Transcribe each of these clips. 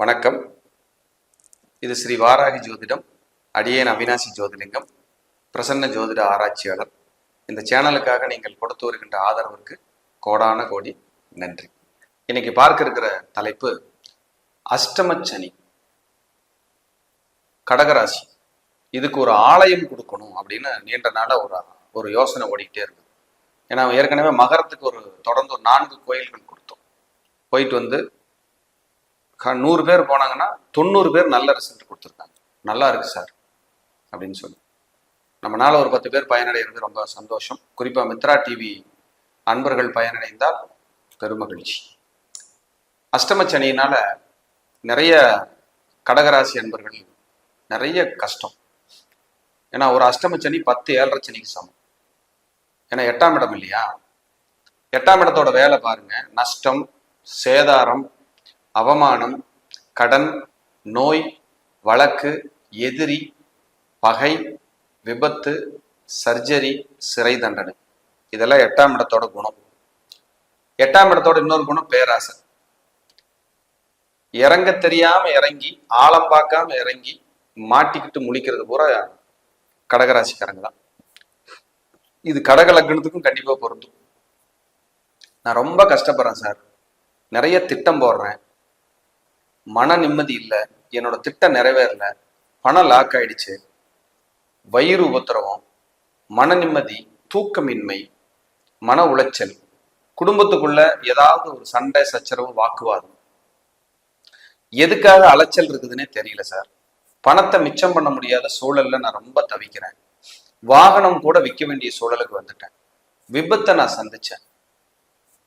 வணக்கம். இது ஸ்ரீ வாராகி ஜோதிடம் அடியேன் அவினாசி ஜோதிலிங்கம் பிரசன்ன ஜோதிட ஆராய்ச்சியாளர். இந்த சேனலுக்காக நீங்கள் கொடுத்து வருகின்ற ஆதரவிற்கு கோடான கோடி நன்றி. இன்னைக்கு பார்க்க இருக்கிற தலைப்பு அஷ்டமச்சனி கடகராசி. இதுக்கு ஒரு ஆலயம் கொடுக்கணும் அப்படின்னு நீண்ட நாளாக ஒரு ஒரு யோசனை ஓடிக்கிட்டே இருக்குது ஏன்னா ஏற்கனவே மகரத்துக்கு ஒரு தொடர்ந்து ஒரு நான்கு கோயில்கள் கொடுத்தோம். போயிட்டு வந்து க- நூறு பேர் போனாங்கன்னா தொண்ணூறு பேர் நல்ல ரிசல்ட் கொடுத்துருக்காங்க. நல்லா இருக்கு சார் அப்படின்னு சொல்லி. நம்மனால ஒரு பத்து பேர் பயனடைகிறது ரொம்ப சந்தோஷம். குறிப்பாக மித்ரா டிவி அன்பர்கள் பயனடைந்தால் பெருமகிழ்ச்சி அஷ்டமச்சனியினால நிறைய கடகராசி அன்பர்கள் நிறைய கஷ்டம். ஏன்னா ஒரு அஷ்டமச்சனி பத்து ஏழரை சனிக்கு சமம். ஏன்னா எட்டாம் இடம் இல்லையா? எட்டாம் இடத்தோட வேலை பாருங்க. நஷ்டம் சேதாரம் அவமானம் கடன் நோய் வழக்கு எதிரி பகை விபத்து சர்ஜரி சிறை தண்டனை. இதெல்லாம் எட்டாம் இடத்தோட குணம். எட்டாம் இடத்தோட இன்னொரு குணம் பேராசை. இறங்க தெரியாம இறங்கி ஆழம் பார்க்காம இறங்கி மாட்டிக்கிட்டு முழிக்கிறது பூரா கடகராசிக்காரங்க தான். இது கடக லக்னத்துக்கும் கண்டிப்பா பொருந்தும். நான் ரொம்ப கஷ்டப்படுறேன் சார். நிறைய திட்டம் போடுறேன். மன நிம்மதி இல்லை என்னோட திட்டம் நிறைவேறல பணம் லாக் ஆயிடுச்சு வயிறு உபத்திரவம் மன நிம்மதி தூக்கமின்மை மன உளைச்சல் குடும்பத்துக்குள்ள ஏதாவது ஒரு சண்டை சச்சரவு வாக்குவாதம். எதுக்காக அலைச்சல் இருக்குதுன்னே தெரியல சார். பணத்தை மிச்சம் பண்ண முடியாத சூழல்ல நான் ரொம்ப தவிக்கிறேன். வாகனம் கூட விற்க வேண்டிய சூழலுக்கு வந்துட்டேன். விபத்தை நான் சந்திச்சேன்.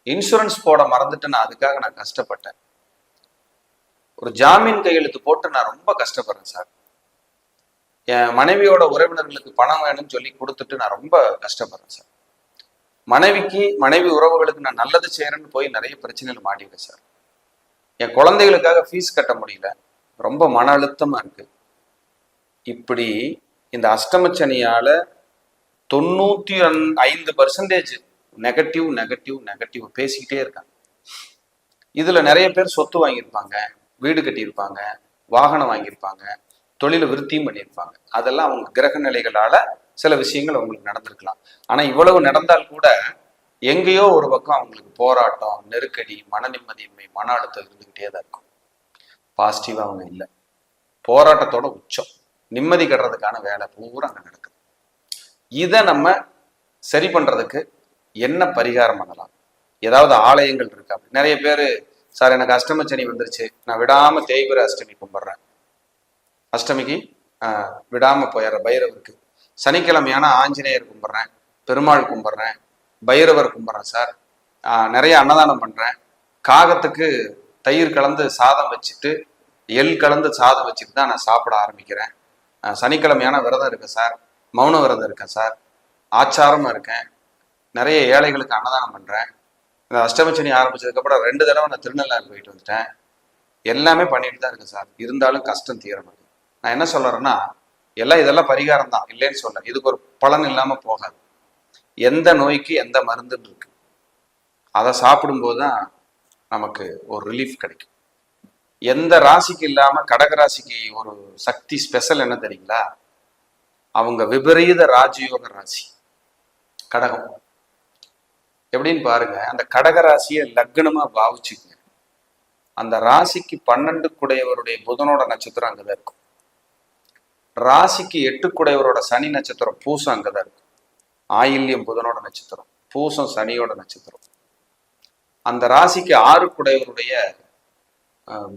இன்சூரன்ஸ் போட மறந்துட்டு நான் அதுக்காக நான் கஷ்டப்பட்டேன். ஒரு ஜாமீன் கையெழுத்து போட்டு நான் ரொம்ப கஷ்டப்படுறேன் சார். என் மனைவியோட உறவினர்களுக்கு பணம் வேணும்னு சொல்லி கொடுத்துட்டு நான் ரொம்ப கஷ்டப்படுறேன் சார். மனைவிக்கு மனைவி உறவுகளுக்கு நான் நல்லது செய்யறேன்னு போய் நிறைய பிரச்சனைகள் மாட்டிடுறேன் சார். என் குழந்தைகளுக்காக ஃபீஸ் கட்ட முடியல. ரொம்ப மன அழுத்தமாக இருக்கு. இப்படி இந்த அஷ்டமச்சனியால் தொண்ணூற்றி ரெண்- ஐந்து பர்சன்டேஜ் நெகட்டிவ் நெகட்டிவ் நெகட்டிவ் பேசிக்கிட்டே இருக்காங்க. இதில் நிறைய பேர் சொத்து வாங்கியிருப்பாங்க. வீடு கட்டியிருப்பாங்க வாகனம் வாங்கியிருப்பாங்க தொழில விருத்தியும் பண்ணியிருப்பாங்க. அதெல்லாம் அவங்க கிரக நிலைகளால சில விஷயங்கள் அவங்களுக்கு நடந்திருக்கலாம். ஆனா இவ்வளவு நடந்தால் கூட எங்கேயோ ஒரு பக்கம் அவங்களுக்கு போராட்டம் நெருக்கடி மன நிம்மதியின்மை மன அழுத்தம் இருந்துகிட்டே தான் இருக்கும். பாசிட்டிவா அவங்க இல்லை. போராட்டத்தோட உச்சம். நிம்மதி கட்டுறதுக்கான வேலை பூரா அங்கே நடக்குது. இதை நம்ம சரி பண்றதுக்கு என்ன பரிகாரம் பண்ணலாம்? ஏதாவது ஆலயங்கள் இருக்கா நிறைய பேர் சார் எனக்கு அஷ்டம சனி வந்துருச்சு. நான் விடாம தேய்பிர அஷ்டமி கும்பிட்றேன். அஷ்டமிக்கு விடாம போயிடுறேன். பைரவருக்கு. சனிக்கிழமையான ஆஞ்சநேயர் கும்பிட்றேன். பெருமாள் கும்பிட்றேன். பைரவர் கும்பிட்றேன் சார். நிறைய அன்னதானம் பண்றேன். காகத்துக்கு தயிர் கலந்து சாதம் வச்சுட்டு எள் கலந்து சாதம் வச்சுட்டு தான் நான் சாப்பிட ஆரம்பிக்கிறேன். சனிக்கிழமையான விரதம் இருக்கேன் சார். மௌன விரதம் இருக்கேன் சார். ஆச்சாரமும் இருக்கேன். நிறைய ஏழைகளுக்கு அன்னதானம் பண்றேன். இந்த அஷ்டமச்சனி ஆரம்பிச்சதுக்கப்புறம் ரெண்டு தடவை நான் திருநெல்வேலி போயிட்டு வந்துட்டேன். எல்லாமே பண்ணிட்டு தான் இருக்கேன் சார். இருந்தாலும் கஷ்டம் தீரணும். நான் என்ன சொல்றேன்னா எல்லாம் இதெல்லாம் பரிகாரம் தான். இல்லைன்னு சொல்ல. இதுக்கு ஒரு பலன் இல்லாமல் போகாது. எந்த நோய்க்கு எந்த மருந்துன்னு இருக்கு. அதை சாப்பிடும்போது தான் நமக்கு ஒரு ரிலீஃப் கிடைக்கும். எந்த ராசிக்கு இல்லாமல் கடக ராசிக்கு ஒரு சக்தி ஸ்பெஷல் என்ன தெரியுங்களா? அவங்க விபரீத ராஜயோக ராசி. கடகம். எப்படின்னு பாருங்க அந்த கடக ராசியை லக்னமா பாவிச்சுக்குங்க. அந்த ராசிக்கு பன்னெண்டு குடையவருடைய புதனோட நட்சத்திரம் அங்கதான் இருக்கும். ராசிக்கு எட்டு குடையவரோட சனி நட்சத்திரம் பூசம் அங்கதான் இருக்கும். ஆயில்யம் புதனோட நட்சத்திரம் பூசம் சனியோட நட்சத்திரம். அந்த ராசிக்கு ஆறு குடையவருடைய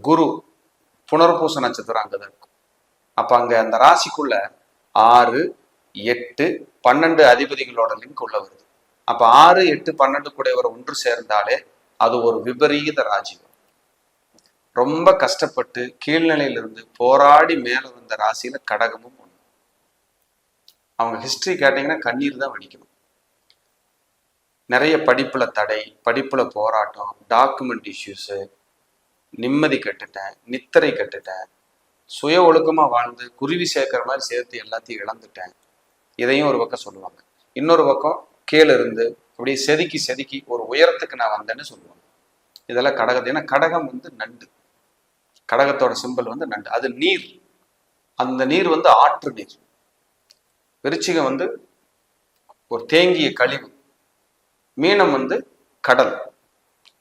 குரு புனர்பூச நட்சத்திரம் அங்கதான் இருக்கும். அப்ப அங்க அந்த ராசிக்குள்ள ஆறு எட்டு பன்னெண்டு அதிபதிகளோட லிங்க் உள்ள வருது. அப்ப ஆறு எட்டு பன்னெண்டு கூடையவர் ஒன்று சேர்ந்தாலே அது ஒரு விபரீத ராஜீவம் ரொம்ப கஷ்டப்பட்டு கீழ்நிலையிலிருந்து போராடி மேல வந்த ராசியில கடகமும் ஒண்ணு. அவங்க ஹிஸ்டரி கேட்டீங்கன்னா கண்ணீர் தான் வடிக்கணும். நிறைய படிப்புல தடை படிப்புல போராட்டம் டாக்குமெண்ட் இஷ்யூஸு நிம்மதி கட்டுட்டேன் நித்திரை கட்டுட்டேன் சுய ஒழுக்கமா வாழ்ந்து குருவி சேர்க்கிற மாதிரி சேர்த்து எல்லாத்தையும் இழந்துட்டேன். இதையும் ஒரு பக்கம் சொல்லுவாங்க. இன்னொரு பக்கம் கீழே இருந்து அப்படியே செதுக்கி செதுக்கி ஒரு உயரத்துக்கு நான் வந்தேன்னு சொல்லுவாங்க. இதெல்லாம் கடகத்தை ஏன்னா கடகம் வந்து நண்டு. கடகத்தோட சிம்பல் வந்து நண்டு. அது நீர். அந்த நீர் வந்து ஆற்று நீர். விருச்சிகம் வந்து ஒரு தேங்கிய கழிவு. மீனம் வந்து கடல்.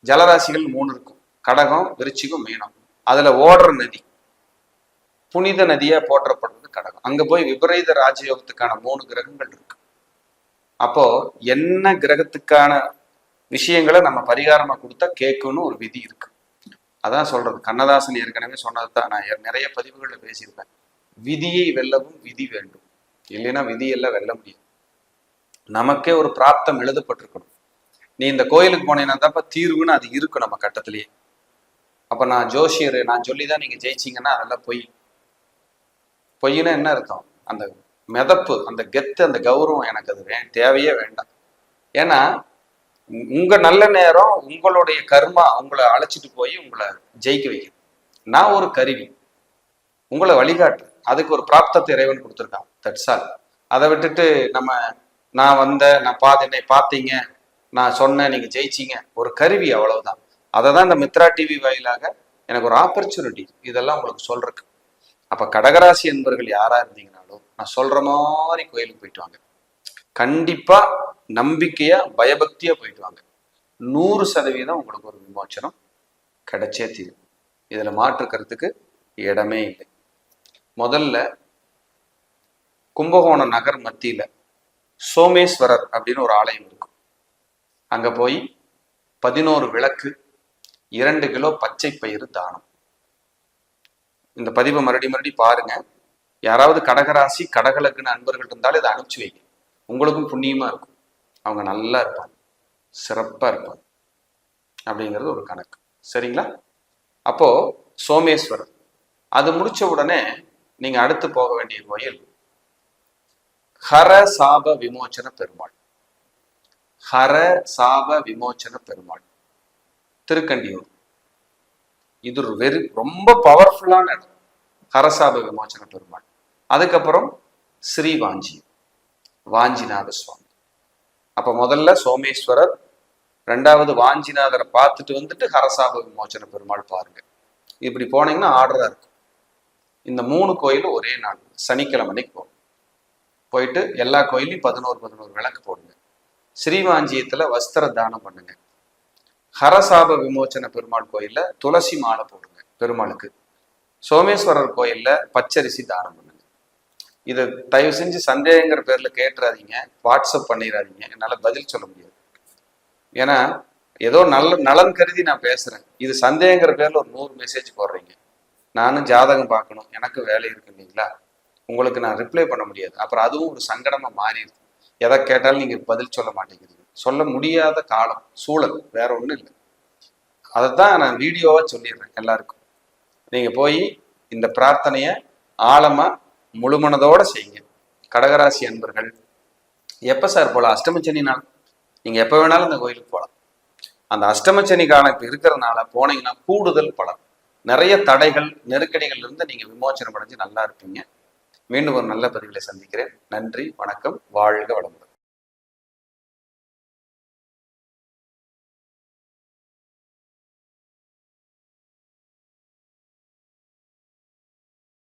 ஜலராசிகள் மூணு இருக்கும். கடகம் விருச்சிகம் மீனம். அதுல ஓடுற நதி. புனித நதியா போற்றப்படுறது கடகம். அங்க போய் விபரீத ராஜயோகத்துக்கான மூணு கிரகங்கள் இருக்கு. அப்போ என்ன கிரகத்துக்கான விஷயங்களை நம்ம பரிகாரமா கொடுத்தா கேட்கணும்னு ஒரு விதி இருக்கு. அதான் சொல்றது. கண்ணதாசன் ஏற்கனவே சொன்னது தான் நான் நிறைய பதிவுகளில் பேசியிருப்பேன். விதியை வெல்லவும் விதி வேண்டும். இல்லைன்னா விதியெல்லாம் வெல்ல முடியாது. நமக்கே ஒரு பிராப்தம் எழுதப்பட்டிருக்கணும். நீ இந்த கோயிலுக்கு போனீங்கன்னா தான்ப்பா தீர்வுன்னு அது இருக்கும் நம்ம கட்டத்திலேயே. அப்ப நான் ஜோஷியர் நான் சொல்லி தான் நீங்க ஜெயிச்சீங்கன்னா அதெல்லாம் பொய். பொய்னா என்ன அர்த்தம்? அந்த மிதப்பு அந்த கெத்து அந்த கௌரவம் எனக்கு அது தேவையே வேண்டாம். ஏன்னா உங்க நல்ல நேரம் உங்களுடைய கர்மா உங்களை அழைச்சிட்டு போய் உங்களை ஜெயிக்க வைக்கும். நான் ஒரு கருவி. உங்களை வழிகாட்டு. அதுக்கு ஒரு பிராப்தத்தை இறைவன் கொடுத்துருக்கான். தட்ஸ் ஆல் அதை விட்டுட்டு நம்ம நான் வந்த நான் பார்த்து என்னை பார்த்தீங்க நான் சொன்னேன் நீங்க ஜெயிச்சீங்க. ஒரு கருவி அவ்வளவுதான். அதை தான் இந்த மித்ரா டிவி வாயிலாக எனக்கு ஒரு ஆப்பர்ச்சுனிட்டி இதெல்லாம் உங்களுக்கு சொல்றதுக்கு. அப்ப கடகராசி என்பர்கள் யாரா இருந்தீங்க? நான் சொல்ற மாதிரி கோயிலுக்கு போயிட்டு வாங்க. கண்டிப்பா நம்பிக்கையா பயபக்தியா போயிட்டு வாங்க. நூறு சதவீதம் உங்களுக்கு ஒரு விமோச்சனம் கிடைச்சே தீரும். இதுல மாற்றுக்கிறதுக்கு இடமே இல்லை. முதல்ல கும்பகோணம் நகர் மத்தியில சோமேஸ்வரர் அப்படின்னு ஒரு ஆலயம் இருக்கும் அங்க போய் பதினோரு விளக்கு இரண்டு கிலோ பச்சை பயிறு தானம். இந்த பதிவை மறுபடி மறுபடி பாருங்க. யாராவது கடகராசி கடகலக்குன்னு அன்பர்கள் இருந்தாலும் இதை அனுப்பிச்சு வைங்க. உங்களுக்கும் புண்ணியமா இருக்கும். அவங்க நல்லா இருப்பாங்க. சிறப்பா இருப்பாங்க. அப்படிங்கிறது ஒரு கணக்கு. சரிங்களா? அப்போ சோமேஸ்வரர். அது முடிச்ச உடனே நீங்க அடுத்து போக வேண்டிய கோயில் ஹர சாப விமோச்சன பெருமாள். ஹர சாப விமோச்சன பெருமாள். திருக்கண்டியூர். இது ஒரு வெறு ரொம்ப பவர்ஃபுல்லான இடம். ஹரசாப விமோச்சன பெருமாள். அதுக்கப்புறம் ஸ்ரீ வாஞ்சி வாஞ்சிநாத சுவாமி. அப்ப முதல்ல சோமேஸ்வரர் ரெண்டாவது வாஞ்சிநாதரை பார்த்துட்டு வந்துட்டு ஹரசாப விமோச்சன பெருமாள் பாருங்க. இப்படி போனீங்கன்னா ஆர்டரா இருக்கும் இந்த மூணு கோயிலும் ஒரே நாள் சனிக்கிழமை அன்னைக்கு போகும் போயிட்டு எல்லா கோயிலையும் பதினோரு பதினோரு விளக்கு போடுங்க. ஸ்ரீவாஞ்சியத்துல வஸ்திர தானம் பண்ணுங்க. ஹரசாப விமோச்சன பெருமாள் கோயில்ல துளசி மாலை போடுங்க பெருமாளுக்கு. சோமேஸ்வரர் கோயில்ல பச்சரிசி தானம் பண்ணுங்க. இதை தயவு செஞ்சு சந்தேகங்கிற பேர்ல கேட்டுறாதீங்க. வாட்ஸ்அப் பண்ணிடாதீங்க என்னால் பதில் சொல்ல முடியாது. ஏன்னா ஏதோ நல்ல நலன் கருதி நான் பேசுறேன். இது சந்தேகங்கிற பேர்ல ஒரு நூறு மெசேஜ் போடுறீங்க. நானும் ஜாதகம் பார்க்கணும். எனக்கு வேலை இருக்கு இல்லைங்களா? உங்களுக்கு நான் ரிப்ளை பண்ண முடியாது. அப்புறம் அதுவும் ஒரு சங்கடமா மாறிடுது எதை கேட்டாலும் நீங்க பதில் சொல்ல மாட்டேங்கிறீங்க. சொல்ல முடியாத காலம் சூழல் வேற ஒன்றும் இல்லை. அதைத்தான் நான் வீடியோவாக சொல்லிடுறேன் எல்லாருக்கும். நீங்கள் போய் இந்த பிரார்த்தனையை ஆழமாக முழுமனதோட செய்யுங்க. கடகராசி அன்பர்கள் எப்ப சார் போலாம்? அஷ்டமச்சனி நாள். நீங்க எப்ப வேணாலும் இந்த கோயிலுக்கு போகலாம் அந்த அஷ்டமச்சனி காலம் இப்ப இருக்கிறதுனால போனீங்கன்னா கூடுதல் பலன். நிறைய தடைகள் நெருக்கடிகள் இருந்து நீங்க விமோச்சனம் அடைஞ்சு நல்லா இருப்பீங்க. மீண்டும் ஒரு நல்ல பதிவுகளை சந்திக்கிறேன். நன்றி வணக்கம் வாழ்க வளமுடன்.